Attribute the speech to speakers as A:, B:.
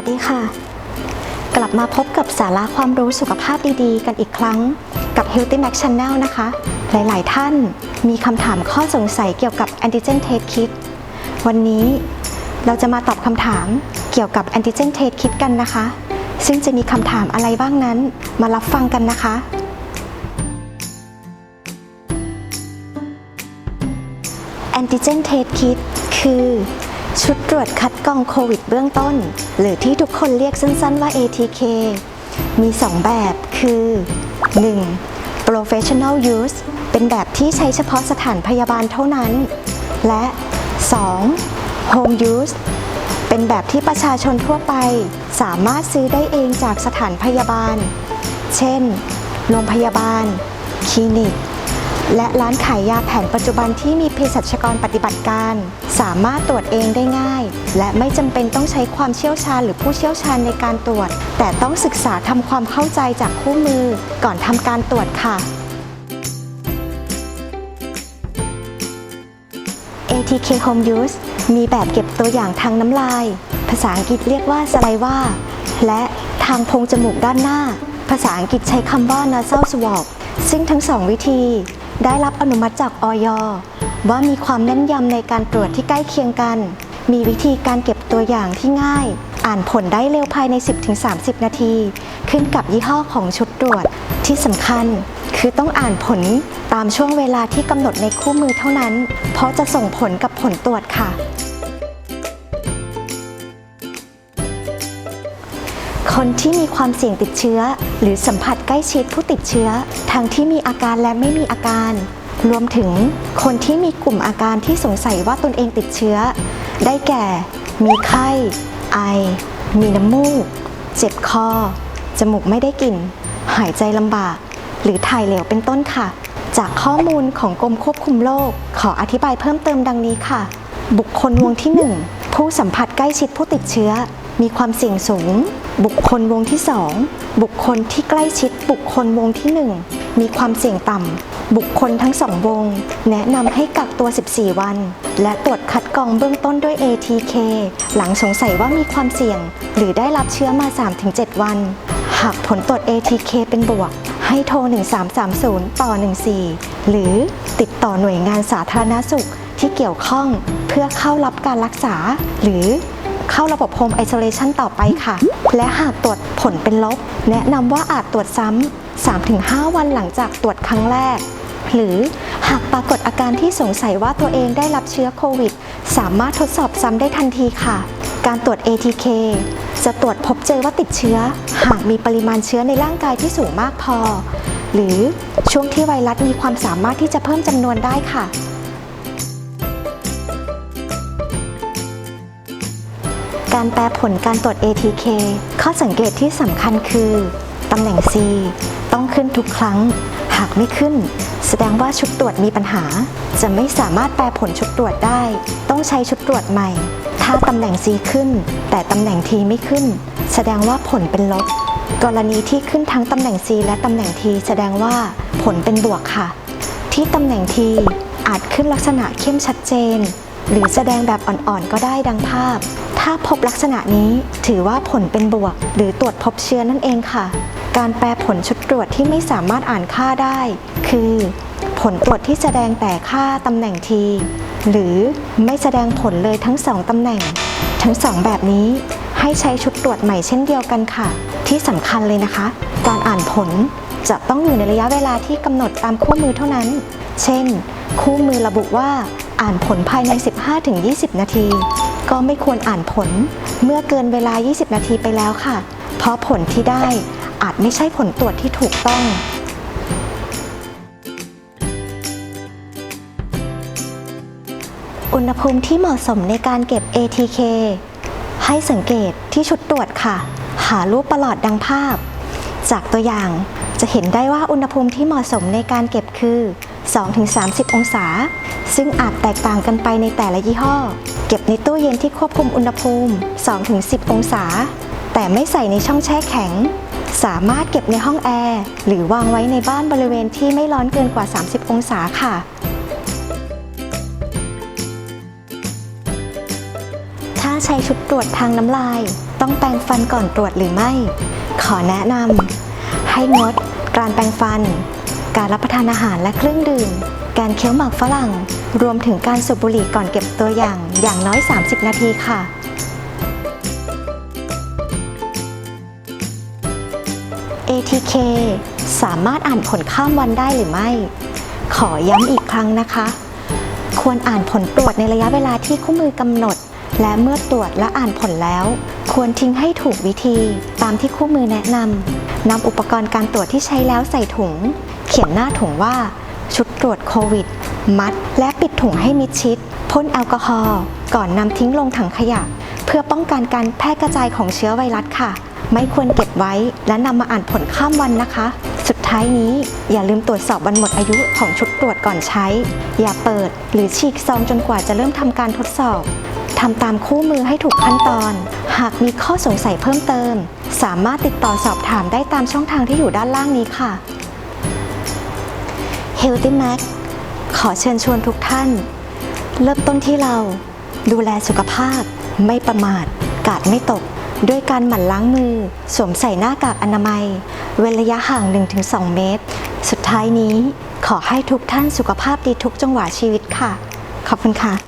A: วัสดีค่ะ กลับมาพบกับสาระความรู้สุขภาพดีๆ กันอีกครั้งกับ Healthy Max Channel นะคะ หลายๆ ท่านมีคำถามข้อสงสัยเกี่ยวกับ Antigen Test Kit วันนี้เราจะมาตอบคำถามเกี่ยวกับ Antigen Test Kit กันนะคะ ซึ่งจะมีคำถามอะไรบ้างนั้นมารับฟังกันนะคะ Antigen Test Kit คือ ชุดตรวจคัดกรองโควิดเบื้องต้น หรือที่ทุกคนเรียกสั้นๆว่า ATK มี 2 แบบคือ 1. Professional Use เป็นแบบที่ใช้เฉพาะสถานพยาบาลเท่านั้น และ 2. Home Use เป็นแบบที่ประชาชนทั่วไปสามารถซื้อได้เองจากสถานพยาบาล เช่น โรงพยาบาล คลินิก และร้านขายยาแผนปัจจุบันที่มีเภสัชกรปฏิบัติการ สามารถตรวจเองได้ง่าย และไม่จำเป็นต้องใช้ความเชี่ยวชาญหรือผู้เชี่ยวชาญในการตรวจ แต่ต้องศึกษาทำความเข้าใจจากคู่มือ ก่อนทำการตรวจค่ะ ATK Home Use มีแบบเก็บตัวอย่างทางน้ำลาย ภาษาอังกฤษเรียกว่า saliva และทางโพรงจมูกด้านหน้า ภาษาอังกฤษใช้คำว่า nasal swab ซึ่งทั้งสองวิธี ได้รับอนุมัติจากออยว่ามีความแน่นยำในการตรวจที่ใกล้เคียงกัน มีวิธีการเก็บตัวอย่างที่ง่าย อ่านผลได้เร็วภายใน 10-30 นาที ขึ้นกับยี่ห้อของชุดตรวจที่สำคัญคือต้องอ่านผลตามช่วงเวลาที่กำหนดในคู่มือเท่านั้น เพราะจะส่งผลกับผลตรวจค่ะ คนที่มีความเสี่ยงติดเชื้อ หรือสัมผัสใกล้ชิดผู้ติดเชื้อ ทั้งที่มีอาการและไม่มีอาการ รวมถึงคนที่มีกลุ่มอาการที่สงสัยว่าตนเองติดเชื้อ ได้แก่ มีไข้ ไอ มีน้ำมูก เจ็บคอ จมูกไม่ได้กลิ่น หายใจลำบาก หรือถ่ายเหลวเป็นต้นค่ะ จากข้อมูลของกรมควบคุมโรคขออธิบายเพิ่มเติมดังนี้ค่ะ บุคคลวงที่ 1 ผู้สัมผัสใกล้ชิดผู้ติดเชื้อ มีความเสี่ยงสูง บุคคลวงที่ 2 บุคคลที่ใกล้ชิดบุคคลวงที่ 1 มีความเสี่ยงต่ำ บุคคลทั้งสองวง แนะนำให้กักตัว 14 วัน และตรวจคัดกรองเบื้องต้นด้วย ATK หลังสงสัยว่ามีความเสี่ยง หรือได้รับเชื้อมา 3-7 วัน หากผลตรวจ ATK เป็นบวก ให้โทร 1330 ต่อ 14 หรือติดต่อหน่วยงานสาธารณสุขที่เกี่ยวข้องเพื่อเข้ารับการรักษา หรือ เข้าระบบ Home Isolation ต่อไปค่ะ และหากตรวจผลเป็นลบ แนะนำว่าอาจตรวจซ้ำ 3-5 วันหลังจากตรวจครั้งแรก หรือหากปรากฏอาการที่สงสัยว่าตัวเองได้รับเชื้อโควิด สามารถทดสอบซ้ำได้ทันทีค่ะ การตรวจ ATK จะตรวจพบเจอว่าติดเชื้อ หากมีปริมาณเชื้อในร่างกายที่สูงมากพอ หรือช่วงที่ไวรัสมีความสามารถที่จะเพิ่มจำนวนได้ค่ะ การแปลผลการตรวจ ATK ข้อสังเกตที่สำคัญคือตำแหน่ง C ต้องขึ้นทุกครั้ง หากไม่ขึ้น แสดงว่าชุดตรวจมีปัญหา จะไม่สามารถแปลผลชุดตรวจได้ ต้องใช้ชุดตรวจใหม่ ถ้าตำแหน่ง C ขึ้น แต่ตำแหน่ง T ไม่ขึ้น แสดงว่าผลเป็นลบ กรณีที่ขึ้นทั้งตำแหน่ง C และตำแหน่ง T แสดงว่าผลเป็นบวกค่ะ ที่ตำแหน่ง T อาจขึ้นลักษณะเข้มชัดเจน หรือแสดงแบบอ่อนๆ ก็ได้ดังภาพ ถ้าพบลักษณะนี้ถือว่าผลเป็นบวก หรือตรวจพบเชื้อนั่นเองค่ะ การแปลผลชุดตรวจที่ไม่สามารถอ่านค่าได้ คือ ผลตรวจที่แสดงแต่ค่าตำแหน่งที หรือไม่แสดงผลเลยทั้งสองตำแหน่ง ทั้งสองแบบนี้ให้ใช้ชุดตรวจใหม่เช่นเดียวกันค่ะ ที่สำคัญเลยนะคะ การอ่านผลจะต้องอยู่ในระยะเวลาที่กำหนดตามคู่มือเท่านั้น เช่น คู่มือระบุว่า อ่านผลภายใน 15-20 นาที ก็ไม่ควรอ่านผลเมื่อเกินเวลา 20 นาทีไปแล้วค่ะ เพราะผลที่ได้อาจไม่ใช่ผลตรวจที่ถูกต้องอุณหภูมิที่เหมาะสมในการเก็บ ATK ให้สังเกตที่ชุดตรวจค่ะ หารูปประหลอดดังภาพ จากตัวอย่างจะเห็นได้ว่าอุณหภูมิที่เหมาะสมในการเก็บคือ 2-30 องศา ซึ่งอาจแตกต่างกันไปในแต่ละยี่ห้อ เก็บในตู้เย็นที่ควบคุมอุณหภูมิ 2-10 องศา แต่ไม่ใส่ในช่องแช่แข็ง สามารถเก็บในห้องแอร์ หรือวางไว้ในบ้านบริเวณที่ไม่ร้อนเกินกว่า 30 องศาค่ะ ถ้าใช้ชุดตรวจทางน้ำลาย ต้องแปรงฟันก่อนตรวจหรือไม่ ขอแนะนำให้งดการแปรงฟัน การรับประทานอาหารและเครื่องดื่ม การเคี้ยวหมากฝรั่ง รวมถึงการสูบบุหรี่ก่อนเก็บตัวอย่างอย่างน้อย 30 นาทีค่ะ ATK สามารถอ่านผลข้ามวันได้หรือไม่ ขอย้ำอีกครั้งนะคะ ควรอ่านผลตรวจในระยะเวลาที่คู่มือกำหนด และเมื่อตรวจและอ่านผลแล้ว ควรทิ้งให้ถูกวิธีตามที่คู่มือแนะนำนำอุปกรณ์การตรวจที่ใช้แล้วใส่ถุง เขียนหน้าถุงว่า ชุดตรวจโควิด มัด และปิดถุงให้มิดชิดพ่นแอลกอฮอล์ก่อนนำทิ้งลงถังขยะ เพื่อป้องกันการแพร่กระจายของเชื้อไวรัสค่ะ ไม่ควรเก็บไว้และนำมาอ่านผลข้ามวันนะคะ สุดท้ายนี้อย่าลืมตรวจสอบวันหมดอายุของชุดตรวจก่อนใช้ อย่าเปิดหรือฉีกซองจนกว่าจะเริ่มทำการทดสอบทำตามคู่มือให้ถูกขั้นตอน หากมีข้อสงสัยเพิ่มเติม สามารถติดต่อสอบถามได้ตามช่องทางที่อยู่ด้านล่างนี้ค่ะ Healthy Max ขอเชิญชวนทุกท่าน เริ่มต้นที่เราดูแลสุขภาพ ไม่ประมาท กาดไม่ตก ด้วยการหมั่นล้างมือ สวมใส่หน้ากากอนามัย เว้นระยะห่าง 1-2 เมตร สุดท้ายนี้ขอให้ทุกท่านสุขภาพดีทุกจังหวะชีวิตค่ะ ขอบคุณค่ะ